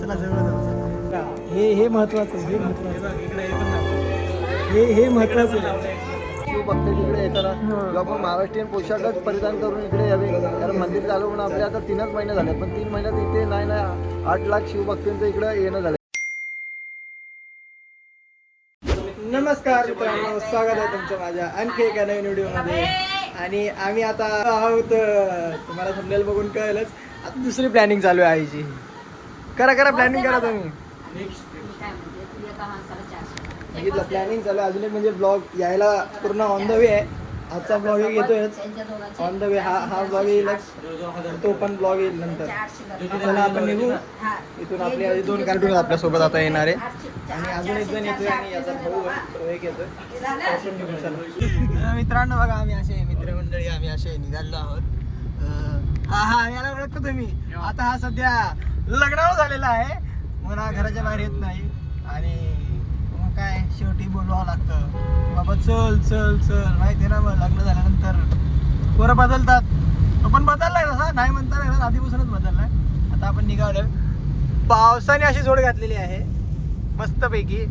चला जवळ जाऊ हे हे महत्वाचं हे महत्वाचं हे हे महत्वाचं आहे. शिवभक्त तिकडे येताना किंवा आपण महाराष्ट्रीयन पोशाखच परिधान करून इकडे यावे. कारण मंदिर चालू होऊन आपले आता तीनच महिने झाले. पण तीन महिन्यात इथे नाही नाही आठ लाख शिवभक्तींचं इकडे येणं झालं नमस्कार मित्रांनो स्वागत आहे तुमचं माझ्या आणखी एका नवीन व्हिडिओमध्ये. आणि आम्ही आता आहोत तुम्हाला समजेल बघून कळेलच. आता दुसरी प्लॅनिंग चालू आहे आईची. करा करा प्लॅनिंग करा तुम्ही. बघितलं प्लॅनिंग चालू आहे. अजून एक म्हणजे ब्लॉग यायला पूर्ण ऑन द वे आहे. आजचा ब्लॉग एक येतोयच ऑन द वे हा हा ब्लॉग येईलच तो पण ब्लॉग येईल नंतर. चला आपण निघू. इथून आपले अजून दोन कार्टून आपल्यासोबत आता येणार आहे. आणि अजून एक जण येतोय आणि याचा भाऊ तो एक येतोय. मित्रांनो बघा आम्ही असे मित्रमंडळी आम्ही असे निघालो आहोत. हा हा याला ओळखतो तुम्ही. आता हा सध्या लग्नावर झालेला आहे. मला घराच्या बाहेर येत नाही. आणि मग काय शेवटी बोलवावं लागतं. बाबा चल चल चल. माहिती आहे ना मग लग्न झाल्यानंतर पोरं बदलतात. आपण बदललाय तसा. नाही म्हणता नाही ना आधीपासूनच बदललाय. आता आपण निघालोय. पावसाने अशी जोड घातलेली आहे. मस्तपैकी.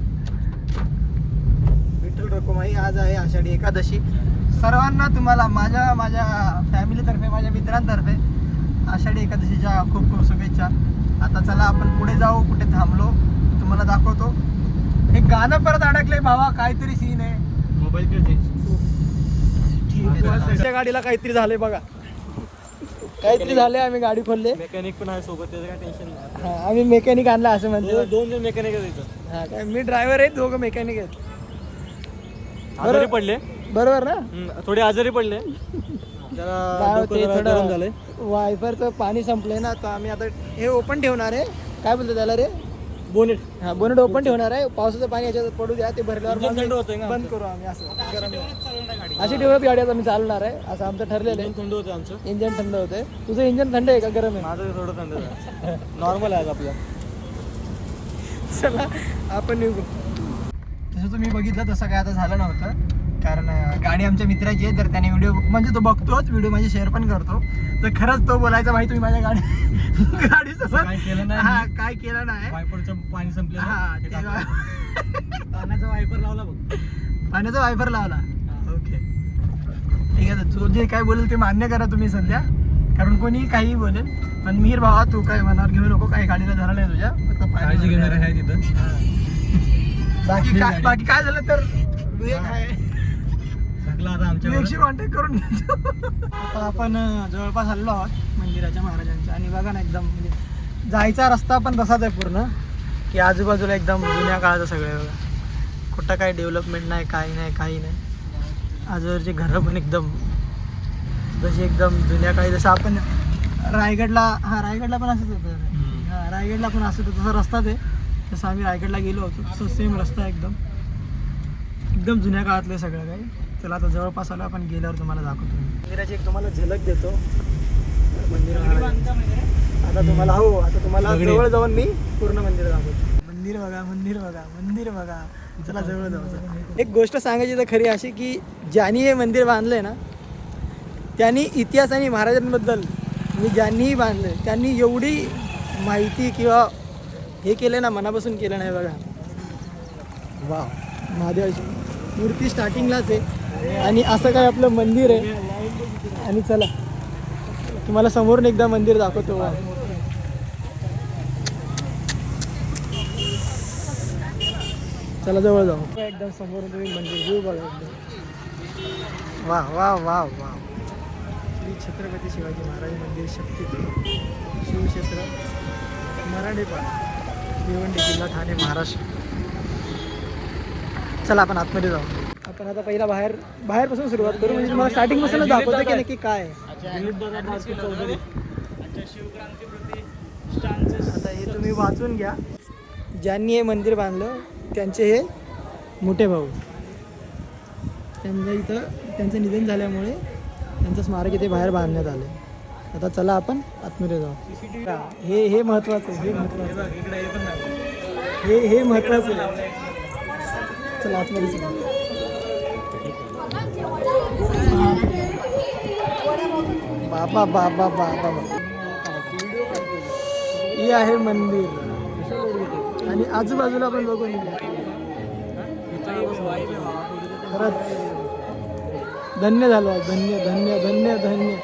विठ्ठल रखुमाई आज आहे आषाढी एकादशी. सर्वांना तुम्हाला माझ्या माझ्या फॅमिलीतर्फे माझ्या मित्रांतर्फे आषाढी एकादशीच्या खूप खूप शुभेच्छा. आता चला आपण पुढे जाऊ कुठे थांबलो तुम्हाला दाखवतो. हे गाणं परत अडकलंय भावा काहीतरी सीन आहे. मोबाईल ठीक आहे चला. गाडीला काहीतरी झालंय बघा. काहीतरी झालंय आम्ही गाडी खोलले. मेकॅनिक पण आहे सोबत त्याचं काय टेन्शन नाही. हा, आम्ही मेकॅनिक आणला असं म्हणतो. दोन जण मेकॅनिक आहेत हा काय मी ड्रायव्हर आहे दोघं मेकॅनिक आहेत. आजारी पडले. बरोबर ना? थोडे आजारी पडले. काय होते थोडं वायफरचं पाणी संपलंय ना तर आम्ही आता हे ओपन ठेवणार आहे. काय बोलतो त्याला रे? बोनेट. हा बोनेट ओपन ठेवणार आहे. पावसाचं पाणी याच्यात पडू द्या ते भरल्यावर होतंय बंद करू आम्ही असं. अशी ठेवत गाडी मी चालणार आहे. असं आमचं ठरलेलं आहे. थंड होतं आमचं. इंजन थंड होते तुझं इंजन थंड आहे का? गरम आहे. माझं थोडं थंड नॉर्मल आहे आपलं. चला आपण निघू. तसं तुम्ही बघितलं तसं काय आता झालं नव्हतं. कारण गाडी आमच्या मित्राची आहे तर त्याने व्हिडिओ म्हणजे तो बघतोच व्हिडिओ माझी शेअर पण करतो. तर खरंच तो बोलायचा माहिती तुम्ही माझ्या गाडी गाडीचं काय केलं नाही? हा. काय केलं नाही. वायपरचं पाणी संपलं हा ते. पाण्याचा वायपर लावला बघ. पाण्याचा वायफर लावला. ओके. ठीक आहे तर तो जे काय बोलेल ते मान्य करा तुम्ही सध्या. कारण कोणी काही बोलेल पण मीर भावा तू काय मनावर घेऊ नको काही गाडीला धरलं नाही तुझ्या. फक्त पाणी घेणार आहे तिथं. बाकी काय बाकी काय झालं तर? विवेक आहे. टाकला आता आमच्या विवेकशी कॉन्टॅक्ट करून आता आपण जवळपास आलेलो आहोत मंदिराच्या महाराजांच्या. आणि बघा ना एकदम म्हणजे जायचा रस्ता पण तसाच आहे पूर्ण की आजूबाजूला एकदम जुन्या काळाचं सगळं बघा. कुठं काही डेव्हलपमेंट नाही काही नाही काही नाही. आजूबाजूची घरं पण एकदम जशी एकदम जुन्या काळी जसं आपण रायगडला हा रायगडला पण असंच होतं. हा रायगडला पण असंच होतं तसा रस्ताच आहे. तसं आम्ही रायगडला गेलो होतो तसं सेम रस्ता आहे एकदम. एकदम जुन्या काळातलं सगळं काही. चला आता जवळपास आलो आपण गेल्यावर तुम्हाला दाखवतो. मंदिराची एक तुम्हाला झलक देतो. मंदिर आता तुम्हाला हो आता तुम्हाला. जवळ जाऊन मी पूर्ण मंदिर दाखवतो. मंदिर बघा मंदिर बघा मंदिर बघा. चला जवळ जाऊ. एक गोष्ट सांगायची तर खरी अशी की ज्यांनी हे मंदिर बांधलंय ना त्यांनी इतिहास आणि महाराजांबद्दल म्हणजे ज्यांनीही बांधलं त्यांनी एवढी माहिती किंवा हे केलं ना मनापासून केलं नाही बघा. वा महादेवाची मूर्ती स्टार्टिंगलाच आहे. आणि असं काय आपलं मंदिर आहे. आणि चला तुम्हाला समोरून एकदा मंदिर दाखवतो चला जवळ जाऊ. एकदम समोरून तुम्ही मंदिर व्ह्यू बघा एकदम. वा वा वा वा. श्री छत्रपती शिवाजी महाराज मंदिर शक्तीपीठ शिवक्षेत्र मराठेपाडा भिवंडी जिल्हा ठाणे महाराष्ट्र. चला आपण आतमध्ये जाऊ. आपण आता पहिला बाहेर बाहेरपासून सुरुवात करू. म्हणजे तुम्हाला स्टार्टिंग पासूनच दाखवतो की नक्की काय? आता हे तुम्ही वाचून घ्या. ज्यांनी हे मंदिर बांधलं त्यांचे हे मोठे भाऊ. त्यांच्या इथं त्यांचं निधन झाल्यामुळे त्यांचं स्मारक इथे बाहेर बांधण्यात आलं आता चला आपण आतमध्ये जाऊ. हे हे महत्वाचं आहे, हे. इकडे हे हे महत्वाचं आहे. चला आतमध्ये चला. बाबा बाबा बाबा हे आहे मंदिर. आणि आजूबाजूला पण बघून खरंच धन्य झालो धन्य धन्य धन्य धन्य.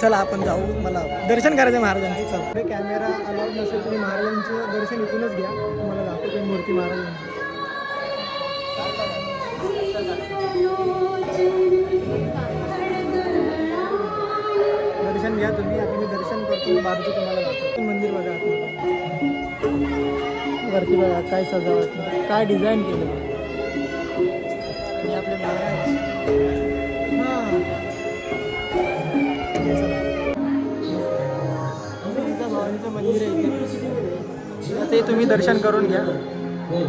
चला आपण जाऊ. मला दर्शन करायचं महाराजांचं. चला. कॅमेरा अलाउड नसेल तुम्ही महाराजांचं दर्शन इथूनच घ्या. तुम्हाला दाखवतो मूर्ती महाराजांची. दर्शन घ्या तुम्ही आता मी दर्शन करतो बाजूचं तुम्हाला दाखवतो. मंदिर बघा वरती बघा काय सजावट. काय डिझाईन केलं आणि आपल्या महाराज मंदिर आहे. ते तुम्ही दर्शन करून घ्या. हो.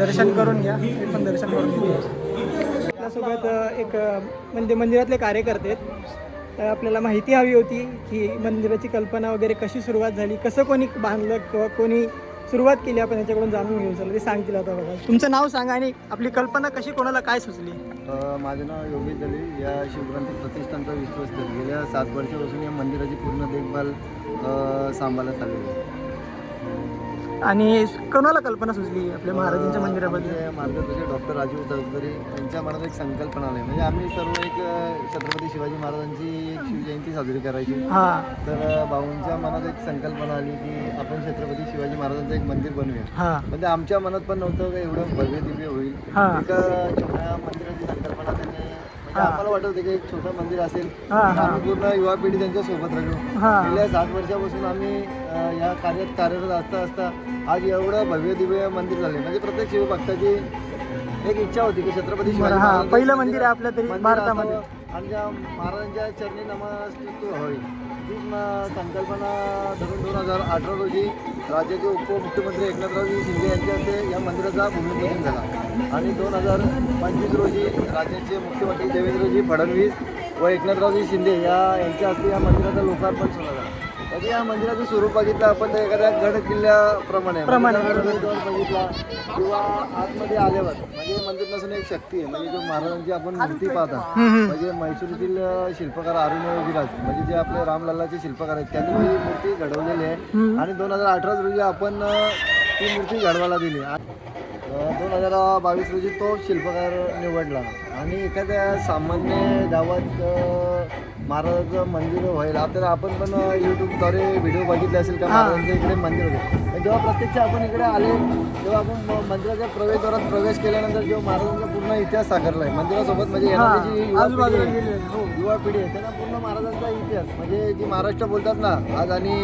दर्शन करून घ्या. मी पण दर्शन करून घ्या आपल्यासोबत एक म्हणजे मंदिरातले कार्यकर्ते आहेत. तर आपल्याला माहिती हवी होती की मंदिराची कल्पना वगैरे कशी सुरुवात झाली? कसं कोणी बांधलं किंवा कोणी सुरुवात केली? आपण याच्याकडून जाणून घेऊ. चला ते सांगतील आता बघा. तुमचं नाव सांगा आणि आपली कल्पना कशी कोणाला काय सुचली? अ, माझं नाव योगेश दले या शिवक्रांती प्रतिष्ठानचा विश्वस्त आहे. गेल्या सात वर्षापासून या मंदिराची पूर्ण देखभाल अ, सांभाळत आलेली आहे. आणि कोणाला कल्पना सुचली आपल्या महाराजांच्या मंदिराबद्दल? मार्गदर्शक डॉक्टर राजीव तळकरी यांच्या मनात एक संकल्पना आली. म्हणजे आम्ही सर्व एक छत्रपती शिवाजी महाराजांची एक शिवजयंती साजरी करायची. हां. तर भाऊंच्या मनात एक संकल्पना आली की आपण छत्रपती शिवाजी महाराजांचं एक मंदिर बनवूया. हां. म्हणजे आमच्या मनात पण नव्हतं का एवढं भव्य दिव्य होईल. हा. एका छोट्या मंदिराची संकल्पना त्यांनी म्हणजे. आम्हाला वाटत होतं की एक छोटं मंदिर असेल. हा, हा. आम्ही पूर्ण युवा पिढी त्यांच्यासोबत राहिलो हा. गेल्या सात वर्षापासून आम्ही या कार्यात कार्यरत असता असता आज एवढं भव्य दिव्य मंदिर झाले. म्हणजे प्रत्येक शिवभक्ताची एक इच्छा होती की छत्रपती शिवाजी पहिलं मंदिर- आहे आपल्या तरी भारतामध्ये. आणि त्या महाराजांच्या चरणी नमस्कृत होईल ती म- संकल्पना धरून दोन हजार अठरा रोजी राज्याचे उपमुख्यमंत्री एकनाथरावजी शिंदे यांच्या हस्ते या मंदिराचा भूमिपूजन झाला. आणि दोन हजार पंचवीस रोजी राज्याचे मुख्यमंत्री देवेंद्रजी फडणवीस व एकनाथरावजी शिंदे या यांच्या हस्ते या मंदिराचा लोकार्पण झाला. म्हणजे या मंदिराचं स्वरूप बघितलं? आपण तर एखाद्या गड किल्ल्याप्रमाणे. प्रमाणे. बघितला किंवा आतमध्ये आल्यावर. म्हणजे मंदिर नसून एक शक्ती आहे. म्हणजे जो महाराजांची आपण मूर्ती पाहता. हम्म, हम्म. म्हणजे म्हैसूरीतील अ, शिल्पकार अरुण विराज. म्हणजे जे आपले रामलल्लाचे शिल्पकार आहेत त्यांनी ही मूर्ती घडवलेली आहे. आणि दोन हजार अठरा रोजी आपण अ, ती मूर्ती घडवायला दिली. दोन हजार बावीस रोजी तो शिल्पकार निवडला. आणि एखाद्या सामान्य गावात महाराजाचं मंदिर व्हायला आता आपण पण यूट्यूबद्वारे व्हिडिओ बघितले असेल का? महाराजांच्या इकडे मंदिर होते. जेव्हा प्रत्यक्ष आपण इकडे आले तेव्हा आपण मंदिराच्या प्रवेशद्वारात प्रवेश केल्यानंतर जेव्हा महाराजांचा पूर्ण इतिहास साकारला आहे. मंदिरासोबत म्हणजे येणारी जी युवा पिढी आजूबाजूला आहे, गेले हो. युवा पिढी आहे त्यांना पूर्ण महाराजांचा इतिहास म्हणजे जी महाराष्ट्र बोलतात ना आज आणि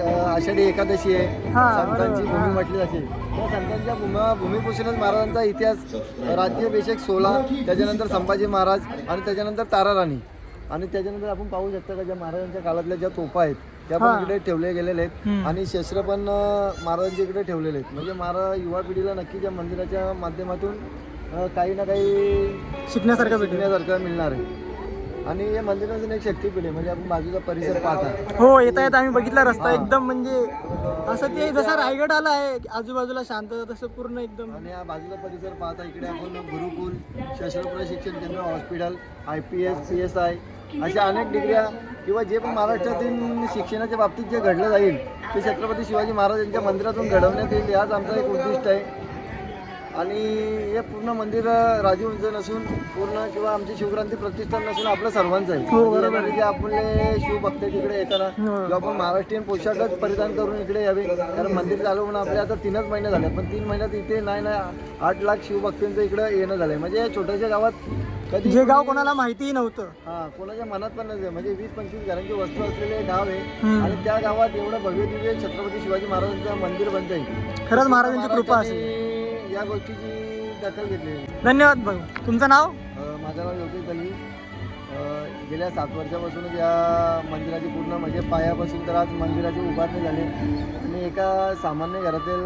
अ, आषाढी एकादशी आहे हा, संतांची बरोबर, भूमी म्हटली जाते. त्या संतांच्या भूमा भूमीपासूनच महाराजांचा इतिहास राज्याभिषेक सोला त्याच्यानंतर संभाजी महाराज आणि त्याच्यानंतर तारा राणी आणि त्याच्यानंतर आपण पाहू शकता का ज्या महाराजांच्या काळातल्या ज्या तोफा आहेत त्या. पण इकडे ठेवले गेलेले आहेत. आणि शस्त्र पण अ, महाराजांच्या इकडे ठेवलेले आहेत. म्हणजे महाराज युवा पिढीला नक्की त्या मंदिराच्या माध्यमातून काही ना काही शिकण्यासारखं शिकण्यासारखं मिळणार आहे. आणि या मंदिराचं एक शक्तीपीठ आहे. म्हणजे आपण बाजूचा परिसर पाहता. हो येता येता आम्ही बघितला रस्ता. एकदम म्हणजे असं ते जसा रायगड आला आहे आजूबाजूला शांतता तसं पूर्ण एकदम. आणि या बाजूचा परिसर पाहता इकडे आपण गुरुकुल सशस्त्र प्रशिक्षण केंद्र hospital I P S P S I अशा अनेक डिग्र्या किंवा जे पण महाराष्ट्रातील शिक्षणाच्या बाबतीत जे घडलं जाईल ते छत्रपती शिवाजी महाराज यांच्या मंदिरातून घडवण्यात येईल याच आमचा एक उद्दिष्ट आहे. आणि हे पूर्ण मंदिर राजीवचं नसून पूर्ण किंवा आमची शिवक्रांती प्रतिष्ठान नसून आपलं सर्वांचं आहे. हो, म्हणजे जे आपले शिवभक्त तिकडे येताना हो. किंवा आपण महाराष्ट्रीयन पोशाखच परिधान करून इकडे यावे कारण मंदिर चालू होऊन आपले आता तीनच महिने झाले पण तीन महिन्यात इथे नाही नाही आठ लाख शिवभक्तांचं इकडे येणं झालंय. म्हणजे या छोट्याशा गावात कधी जे गाव कोणी- कोणाला माहितीही नव्हतं. हा कोणाच्या मनात पण नसेल म्हणजे वीस पंचवीस घरांची वस्तू असलेले गाव आहे. हम्म. आणि त्या गावात एवढं भव्य दिव्य छत्रपती शिवाजी महाराजांचं मंदिर बनत आहे खरंच महाराजांची कृपा असेल. महाराजांनी या गोष्टीची दखल घेतली धन्यवाद भाऊ. तुमचं नाव? अ, माझं नाव योगेश दलवी अ, गेल्या सात वर्षापासूनच या मंदिराची पूर्ण म्हणजे पायापासून तर आज मंदिराची उभारणी झाली. आणि एका सामान्य घरातील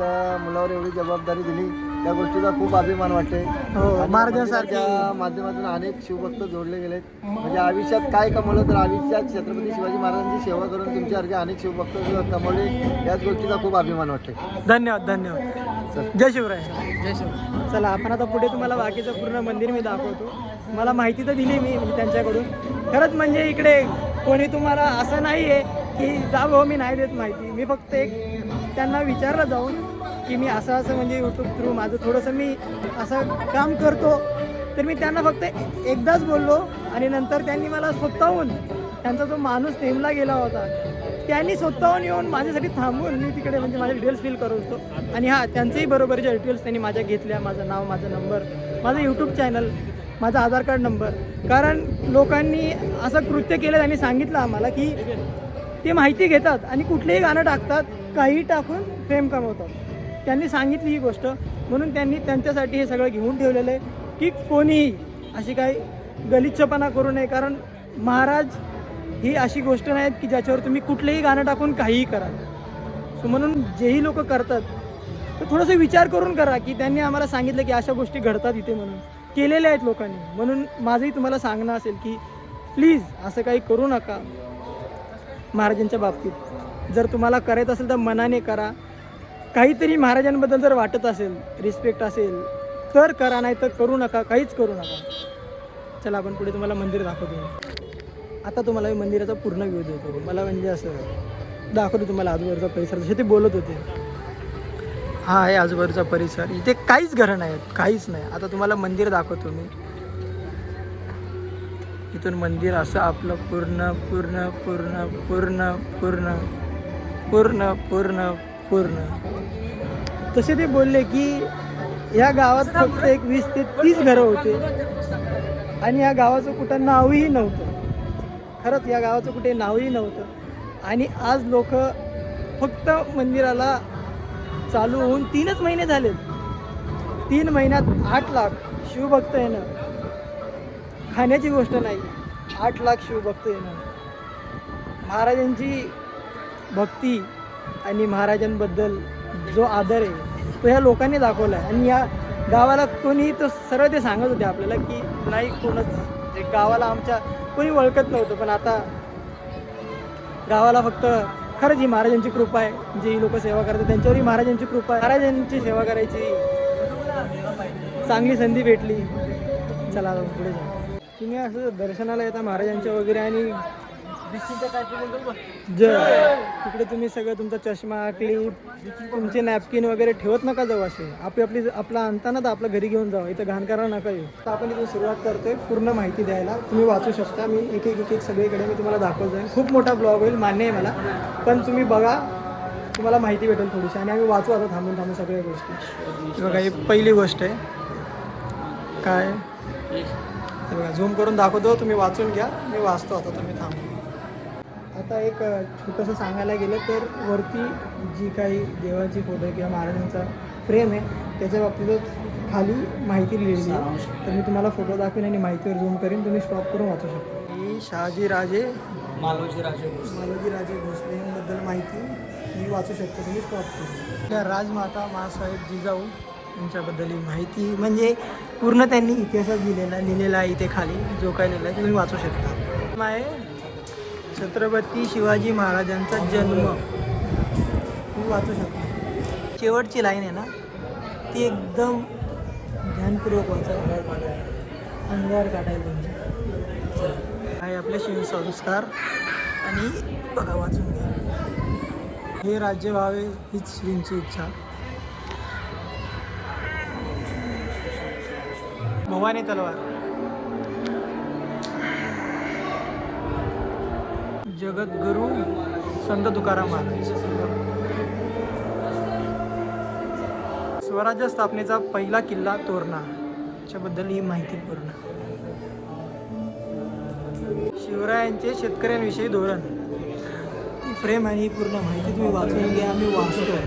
मुलावर एवढी जबाबदारी दिली त्या गोष्टीचा खूप अभिमान वाटते. हो माध्यमातून अनेक शिवभक्त जोडले गेलेत. म्हणजे आयुष्यात काय कमवलं तर आयुष्यात छत्रपती शिवाजी महाराजांची सेवा करून तुमच्यासारखे अनेक शिवभक्त कमवले याच गोष्टीचा खूप अभिमान वाटते. धन्यवाद धन्यवाद. जय शिवराय. जय शिवराय. चला आपण आता पुढे तुम्हाला बाकीचं पूर्ण मंदिर मी दाखवतो. मला माहिती तर दिली मी म्हणजे त्यांच्याकडून. खरंच म्हणजे इकडे कोणी तुम्हाला असं नाही आहे की जा भाऊ मी नाही देत माहिती. मी फक्त एक त्यांना विचारलं जाऊन की मी असं असं म्हणजे यूट्यूब थ्रू माझं थोडंसं मी असं काम करतो. तर मी त्यांना फक्त एकदाच बोललो आणि नंतर त्यांनी मला स्वतःहून त्यांचा जो माणूस नेमला गेला होता त्यांनी स्वतःहून येऊन माझ्यासाठी थांबून मी तिकडे म्हणजे माझे डिटेल्स फील करत होतो. आणि हां त्यांचेही बरोबरच्या डिटेल्स त्यांनी माझ्या घेतल्या. माझं नाव माझा नंबर माझं यूट्यूब चॅनल माझा आधार कार्ड नंबर कारण लोकांनी असं कृत्य केलं त्यांनी सांगितलं आम्हाला की ते माहिती घेतात आणि कुठलेही गाणं टाकतात काही टाकून फेम कमवतात. त्यांनी सांगितली ही गोष्ट. म्हणून त्यांनी त्यांच्यासाठी हे सगळं घेऊन ठेवलेलं आहे की कोणीही अशी काही गलिच्छपणा करू नये. कारण महाराज ही अशी गोष्ट नाही की ज्याच्यावर तुम्ही कुठलंही गाणं टाकून काहीही करा सो म्हणून जेही लोक करतात तर थोडंसं विचार करून करा की त्यांनी आम्हाला सांगितलं की अशा गोष्टी घडतात इथे म्हणून. केलेल्या आहेत लोकांनी. म्हणून माझंही तुम्हाला सांगणं असेल की प्लीज असं काही करू नका महाराजांच्या बाबतीत. जर तुम्हाला करायचं असेल तर मनाने करा. काहीतरी महाराजांबद्दल जर वाटत असेल रिस्पेक्ट असेल तर करा नाही तर करू नका काहीच करू नका. चला आपण पुढे तुम्हाला मंदिर दाखवतो. आता तुम्हाला मी मंदिराचा पूर्ण व्ह्यू देतो. मला म्हणजे असं दाखवतो तुम्हाला आजूबाजूचा परिसर. जसे ते बोलत होते. हा आहे आजूबाजूचा परिसर. इथे काहीच घरं नाही आहेत काहीच नाही. आता तुम्हाला मंदिर दाखवतो मी. इथून मंदिर असं आपलं पूर्ण पूर्ण पूर्ण पूर्ण पूर्ण पूर्ण पूर्ण पूर्ण. तसे ते बोलले की या गावात फक्त एक वीस ते तीस घरं होते. आणि या गावाचं कुठं नावही नव्हतं. खरंच या गावाचं कुठे नावही नव्हतं. आणि आज लोक फक्त मंदिराला चालू होऊन तीनच महिने झालेत. तीन महिन्यात आठ लाख शिवभक्त येणं. खाण्याची गोष्ट नाही आठ लाख शिवभक्त येणं. महाराजांची भक्ती आणि महाराजांबद्दल जो आदर आहे तो ह्या लोकांनी दाखवला आहे आणि या गावाला कोणी तो सरळ ते सांगत होते आपल्याला की नाही कोणच जे गावाला आमच्या कोणी ओळखत नव्हतं पण आता गावाला फक्त खरंच ही महाराजांची कृपा आहे जी लोक सेवा करतात त्यांच्यावरही महाराजांची कृपा आहे. महाराजांची सेवा करायची. चांगली संधी भेटली. चला पुढे जा तुम्ही असं दर्शनाला येता महाराजांच्या वगैरे आणि जय. तिकडे तुम्ही सगळं तुमचा चष्मा क्लिप तुमचे नॅपकिन वगैरे ठेवत नका जाऊ असे. आपली आपली आपला आणताना तर आपलं घरी घेऊन जाऊ इथं घाण करायला नका येऊ. तर आपण इथून सुरुवात करतोय. पूर्ण माहिती द्यायला. तुम्ही वाचू शकता. मी एक एक एक एक सगळीकडे मी तुम्हाला दाखवत जाईन. खूप मोठा ब्लॉग होईल. मान्य आहे मला. पण तुम्ही बघा. तुम्हाला माहिती भेटेल थोडीशी. आणि आम्ही वाचू आता थांबून थांबून सगळ्या गोष्टी. बघा ही पहिली गोष्ट आहे. काय? बघा झूम करून दाखवतो. तुम्ही वाचून घ्या. मी वाचतो आता. तुम्ही थांबून आता एक छोटंसं सांगायला गेलं तर वरती जी काही देवाची फोटो किंवा महाराजांचा फ्रेम आहे त्याच्या बाबतीतच खाली माहिती लिहिलेली आहे. तर मी तुम्हाला फोटो दाखवेन आणि माहितीवर झूम करीन. तुम्ही स्टॉप करून वाचू शकता. ही शहाजी राजे. मालोजी राजे मालोजी राजे भोसले यांबद्दल माहिती मी वाचू शकतो. तुम्ही स्टॉप करून त्या राजमाता मासाहेब जिजाऊ यांच्याबद्दल ही माहिती म्हणजे पूर्ण त्यांनी इतिहासात लिहिलेला लिहिलेला आहे इथे खाली. जो काय लिहिला आहे तुम्ही वाचू शकता. आहे छत्रपती शिवाजी महाराजांचा जन्म. तू वाचू शकतो. शेवटची लाईन आहे ना ती एकदम ध्यानपूर्वक वाचा. अंगावर काढायला तुमच्या आहे आपले शिवसंस्कार आणि बघा वाचून घ्या. हे राज्य व्हावे हीच श्रींची इच्छा. भवानी तलवार. जगद्गुरु संत तुकाराम महाराज. स्वराज्य स्थापनेचा पहिला किल्ला तोरणा याच्याबद्दल ही माहिती पूर्ण. शिवरायांचे शेतकऱ्यांविषयी धोरण. ही प्रेम आणि ही पूर्ण माहिती तुम्ही वाचून घ्या आम्ही वाचतो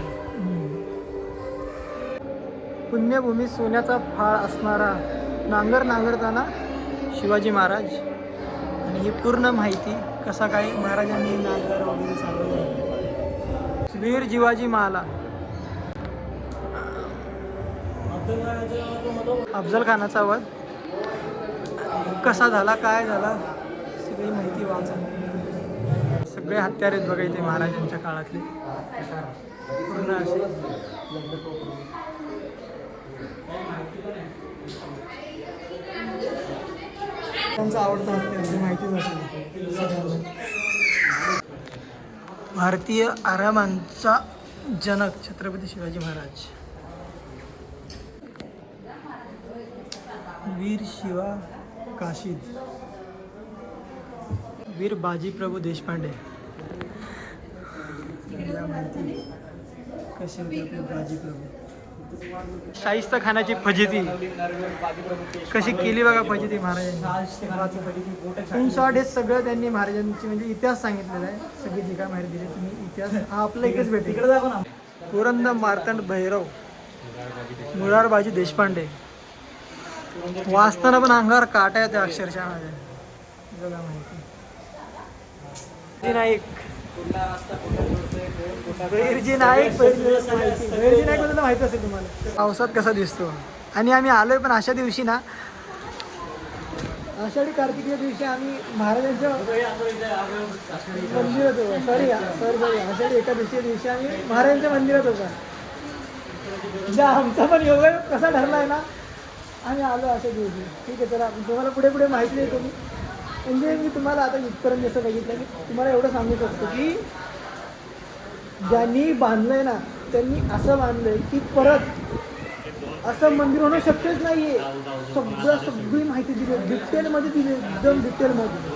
पुण्यभूमी सोन्याचा फाळ असणारा नांगर नांगरताना शिवाजी महाराज ही पूर्ण माहिती कसा काय महाराजांनी नागर वगैरे चालवलं वीर जिवाजी माला. अफजल खानाचा वध कसा झाला काय झाला सगळी माहिती वाचा. सगळे हत्यारे बघा इथे महाराजांच्या काळातले. पूर्ण असे. त्यांचा आवडता हत्यार हे म्हणजे माहितीच असेल. भारतीय आरामांचा जनक छत्रपती शिवाजी महाराज. वीर शिवा काशीद. वीर बाजीप्रभू देशपांडे. माहिती कसे होते आपले बाजीप्रभू शाहिस्ता खानाची फजिती. कशी केली बघा फजिती महाराजांनी. हे सगळं त्यांनी महाराजांची म्हणजे इतिहास सांगितलेला आहे. सगळी जी काय माहिती दिली तुम्ही इतिहास हा आपला भेटेल दाखव ना. पुरंदर मार्तंड भैरव मुरारबाजी देशपांडे. वाचताना पण अंगावर काटा येते अक्षरशः माझ्या. बघा माहिती. नाईक. गैरजी नाईक गैरजी नाईकबद्दल माहिती असेल तुम्हाला. पावसात कसा दिसतो? आणि आम्ही आलोय पण अशा दिवशी ना आषाढी कार्तिकीच्या दिवशी आम्ही महाराजांच्या मंदिरात होतो. सॉरी सॉरी सॉरी आषाढी एका दिवशी दिवशी आम्ही महाराजांच्या मंदिरात होतो. म्हणजे आमचा पण योग कसा ठरला आहे ना आम्ही आलो अशा दिवशी. ठीक आहे चला तुम्हाला पुढे पुढे माहिती देतो मी. म्हणजे मी तुम्हाला आता इथपर्यंत जसं बघितलं मी तुम्हाला एवढं सांगू शकतो की ज्यांनी बांधलंय ना त्यांनी असं बांधलंय की परत असं मंदिर होणं शक्यच नाहीये. सगळं सगळी माहिती दिली डिटेलमध्ये दिली एकदम डिटेलमध्ये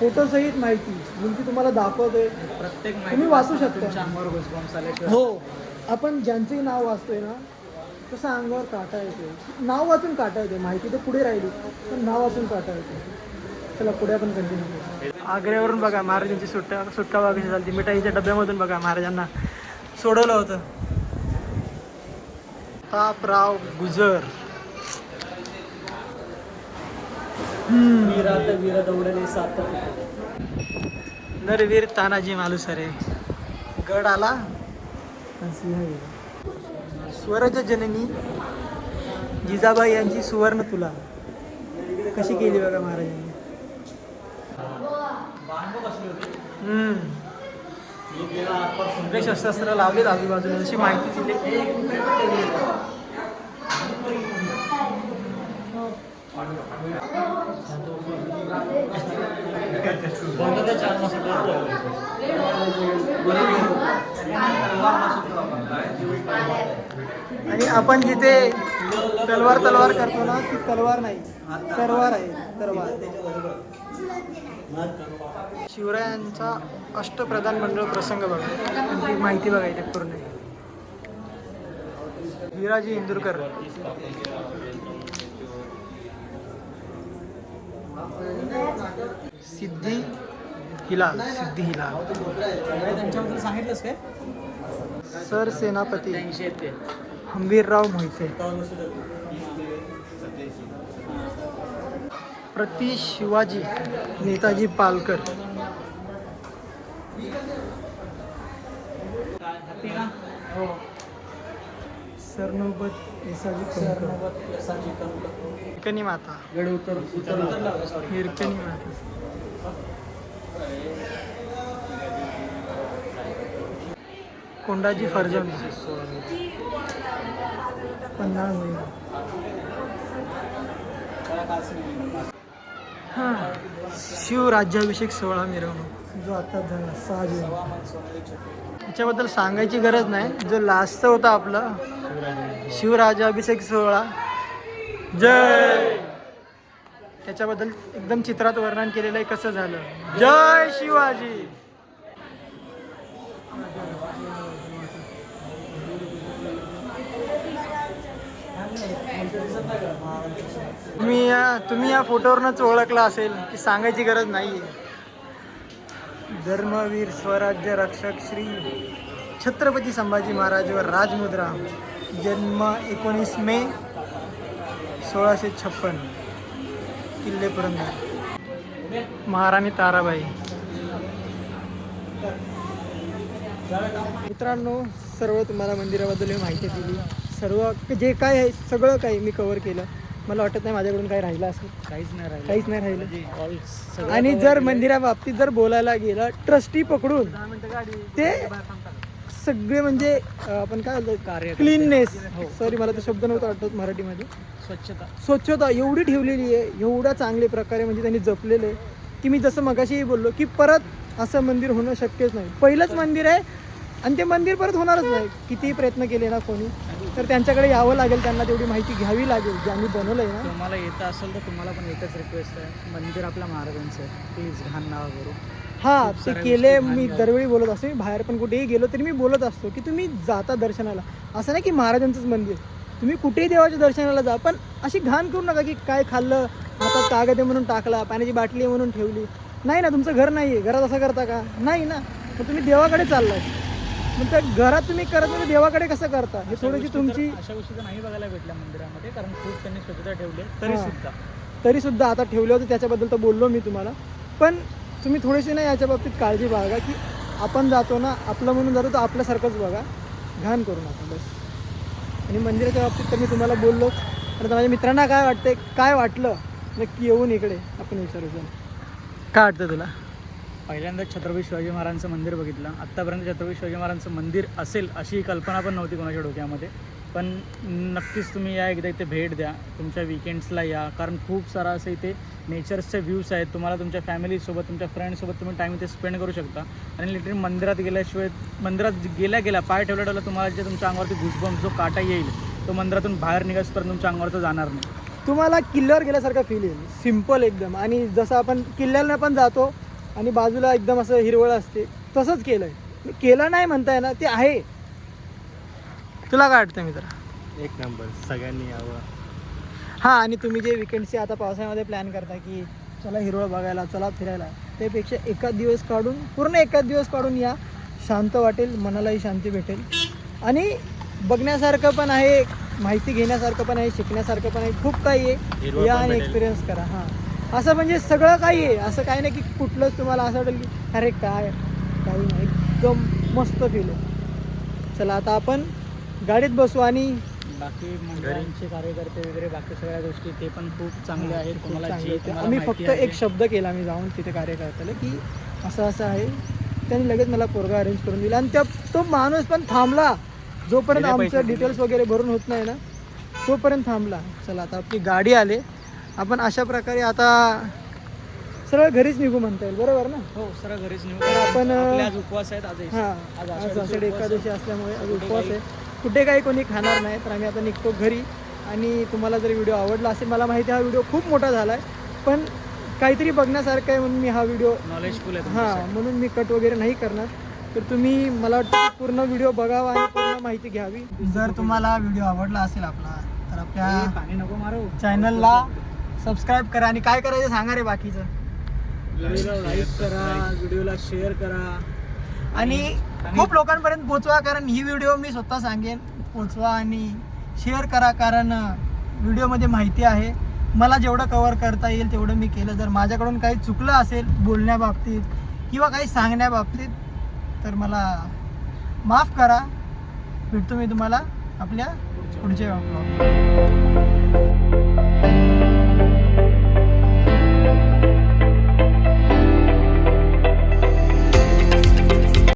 फोटोसहित माहिती. मी ती तुम्हाला दाखवतोय. प्रत्येक तुम्ही वाचू शकता. हो. आपण ज्यांचंही नाव वाचतोय ना तसं अंगावर काटा येतो नाव वाचून काटा येते माहिती तर पुढे राहिली पण नाव वाचून काटा येते चला पुढे आपण कंटिन्यू करू. आग्र्यावरून बघा महाराजांची सुट्टा सुटका बघा कशी झाली मिठाईच्या डब्यामधून बघा महाराजांना सोडवलं होतं. तापराव गुजर. नरवीर तानाजी मालुसरे. गड आला आणि जननी जिजाबाई यांची सुवर्ण तुला. कशी केली बघा महाराजांनी? हम्म. शस्त्रास्त्र लावलेत आजूबाजूला अशी माहिती दिली आणि आपण जिथे तलवार तलवार करतो ना ती तलवार नाही तरवार आहे तरवार शिवरायांचा अष्टप्रधान मंडळ प्रसंग बघा. ती माहिती बघायची पूर्ण. विराजी इंदुरकर. सिद्धी हिलाल सिद्धी हिलाल. त्यांच्याबद्दल सांगितलंस काय? सर सेनापती हंबीरराव मोहिते. प्रति शिवाजी नेताजी पालकर. सरनोबत कंकर हिरकणी माता. हिरकणी माता. कोंडाजी फर्जन. पन्हाळ हां. शिवराज्याभिषेक सोहळा मिरवणूक. जो आता झाला सहा जून. त्याच्याबद्दल सांगायची गरज नाही. जो लास्टचा होता आपला शिवराजाभिषेक सोहळा. जय! त्याच्याबद्दल एकदम चित्रात वर्णन केलेलं आहे कसं झालं? जय शिवाजी! तुम्ही या तुम्ही या फोटोवरनंच ओळखला असेल की सांगायची गरज नाही धर्मवीर स्वराज्य रक्षक श्री छत्रपती संभाजी महाराज व राजमुद्रा जन्म एकोणीस मे सोळाशे छप्पन किल्ले पुरंदर. महाराणी ताराबाई. मित्रांनो सर्व तुम्हाला मंदिराबद्दल माहिती दिली. सर्व जे काय आहे सगळं काही मी कव्हर केलं. मला वाटत नाही माझ्याकडून काही राहिलं असेल. काहीच नाही राहिलं. काहीच नाही राहिलं. ऑल आणि जर मंदिराबाबतीत जर बोलायला गेलं ट्रस्टी पकडून ते सगळे म्हणजे आपण काय कार्य क्लीननेस. सॉरी मला तो शब्द नव्हता आठवत मराठीमध्ये. स्वच्छता. स्वच्छता एवढी ठेवलेली आहे एवढ्या चांगल्या प्रकारे म्हणजे त्यांनी जपलेलं आहे की मी जसं मगाशीही बोललो की परत असं मंदिर होणं शक्यच नाही. पहिलंच मंदिर आहे आणि ते मंदिर परत होणारच नाही. कितीही प्रयत्न केले ना कोणी तर त्यांच्याकडे यावं लागेल त्यांना तेवढी माहिती घ्यावी लागेल जे आम्ही बनवलं आहे ना. तुम्हाला येतं असेल तर तुम्हाला पण एकच रिक्वेस्ट आहे. मंदिर आपल्या महाराजांचं आहे. प्लीज घाण नाव करू. हा ते केले मी दरवेळी बोलत असतो. मी बाहेर पण कुठेही गेलो तरी मी बोलत असतो की तुम्ही जाता दर्शनाला. असं नाही की महाराजांचंच मंदिर. तुम्ही कुठेही देवाच्या दर्शनाला जा पण अशी घाण करू नका की काय खाल्लं हातात कागद आहे म्हणून टाकला पाण्याची बाटली आहे म्हणून ठेवली. नाही ना तुमचं घर नाही आहे घरात असं करता का? नाही ना. मग तुम्ही देवाकडे चाललाय. मग घरात तुम्ही करत नाही तर देवाकडे कसं करता? हे थोडीशी तुमची अशा गोष्टी तर नाही बघायला भेटल्या मंदिरामध्ये कारण खूप त्यांनी स्वच्छता ठेवली तरी. सुद्धा. तरी सुद्धा आता ठेवले होते त्याच्याबद्दल तर बोललो मी तुम्हाला. पण तुम्ही थोडीशी ना याच्या बाबतीत काळजी बाळगा की आपण जातो ना आपलं म्हणून जातो तर आपल्यासारखंच बघा. घाण करू नका बस. आणि मंदिराच्या बाबतीत तर मी तुम्हाला बोललोच आणि माझ्या मित्रांना काय वाटतंय काय वाटलं नक्की येऊन इकडे आपण विचारू चल काय वाटतं तुला? पहिल्यांदा छत्रपती शिवाजी महाराजांचं मंदिर बघितलं. आत्तापर्यंत छत्रपती शिवाजी महाराजांचं मंदिर असेल अशी कल्पना पण नव्हती कोणाच्या डोक्यामध्ये. पण नक्कीच तुम्ही या एकदा इथे भेट द्या. तुमच्या विकेंड्सला या. कारण खूप सारा असं इथे नेचर्सचे व्ह्यूज आहेत. तुम्हाला तुमच्या फॅमिलीसोबत तुमच्या फ्रेंडसोबत तुम्ही टाईम इथे स्पेंड करू शकता. आणि लिटरली मंदिरात गेल्याशिवाय मंदिरात गेल्या गेल्या पाय ठेवल्या ठेवल्या तुम्हाला जे तुमच्या अंगावरती घुसबम जो काटा येईल तो मंदिरातून बाहेर निघासपर्यंत तुमच्या अंगावर तो जाणार नाही. तुम्हाला किल्ल्यावर गेल्यासारखा फील येईल. सिंपल एकदम. आणि जसं आपण किल्ल्याला पण जातो आणि बाजूला एकदम असं हिरवळ असते. तसंच केलं आहे केलं नाही म्हणताय ना ते आहे. तुला काय वाटतं मित्र? एक नंबर सगळ्यांनी यावं. हां आणि तुम्ही जे विकेंडचे आता पावसाळ्यामध्ये प्लॅन करता की चला हिरवळ बघायला चला फिरायला त्यापेक्षा एकाच दिवस काढून पूर्ण एकाच दिवस काढून या. शांत वाटेल मनालाही शांती भेटेल. आणि बघण्यासारखं पण आहे माहिती घेण्यासारखं पण आहे शिकण्यासारखं पण आहे खूप काही आहे. या आणि. एक्सपिरियन्स करा हां. असं म्हणजे सगळं काही आहे. असं काही नाही की कुठलंच तुम्हाला असं वाटेल की अरे काय? काही नाही. एकदम मस्त फील आहे. चला आता आपण गाडीत बसू आणि बाकी मंदिरांचे कार्यकर्ते वगैरे बाकी सगळ्या गोष्टी ते पण खूप चांगले आहेत. तुम्हाला आम्ही फक्त. एक शब्द केला मी जाऊन तिथे कार्यकर्त्याला की असं असं आहे. त्यांनी लगेच मला पोरगा अरेंज करून दिला आणि त्या तो माणूस पण थांबला. जोपर्यंत आमचं डिटेल्स वगैरे भरून होत नाही ना तोपर्यंत थांबला. चला आता आपली गाडी आले. आपण अशा प्रकारे आता सरळ घरीच निघू म्हणता येईल बरोबर ना? हो सर घरीच नेऊ तर आपण, आपले आज उपवास आहेत आज हां आज आषाढी एकादशी असल्यामुळे आज उपवास आहे. कुठे काही कोणी खाणार नाही तर आम्ही आता निघतो घरी. आणि तुम्हाला जर व्हिडिओ आवडला असेल मला माहिती आहे हा व्हिडिओ खूप मोठा झाला आहे पण काहीतरी बघण्यासारखं आहे म्हणून मी हा व्हिडिओ नॉलेजफुल आहे हां म्हणून मी कट वगैरे नाही करणार. तर तुम्ही मला वाटतं पूर्ण व्हिडिओ बघावा आणि पूर्ण माहिती घ्यावी. जर तुम्हाला व्हिडिओ आवडला असेल आपला तर आपल्या पाणी नको मारू. चॅनलला सबस्क्राईब करा आणि काय करायचं सांगा रे बाकीचं. व्हिडिओला लाईक करा व्हिडिओला शेअर करा. आणि खूप लोकांपर्यंत पोचवा कारण ही व्हिडिओ मी स्वतः सांगेन. पोचवा आणि शेअर करा कारण व्हिडिओमध्ये माहिती आहे. मला जेवढं कवर करता येईल तेवढं मी केलं. जर माझ्याकडून काही चुकलं असेल बोलण्याबाबतीत किंवा काही सांगण्याबाबतीत तर मला माफ करा. भेटतो मी तुम्हाला आपल्या पुढच्या.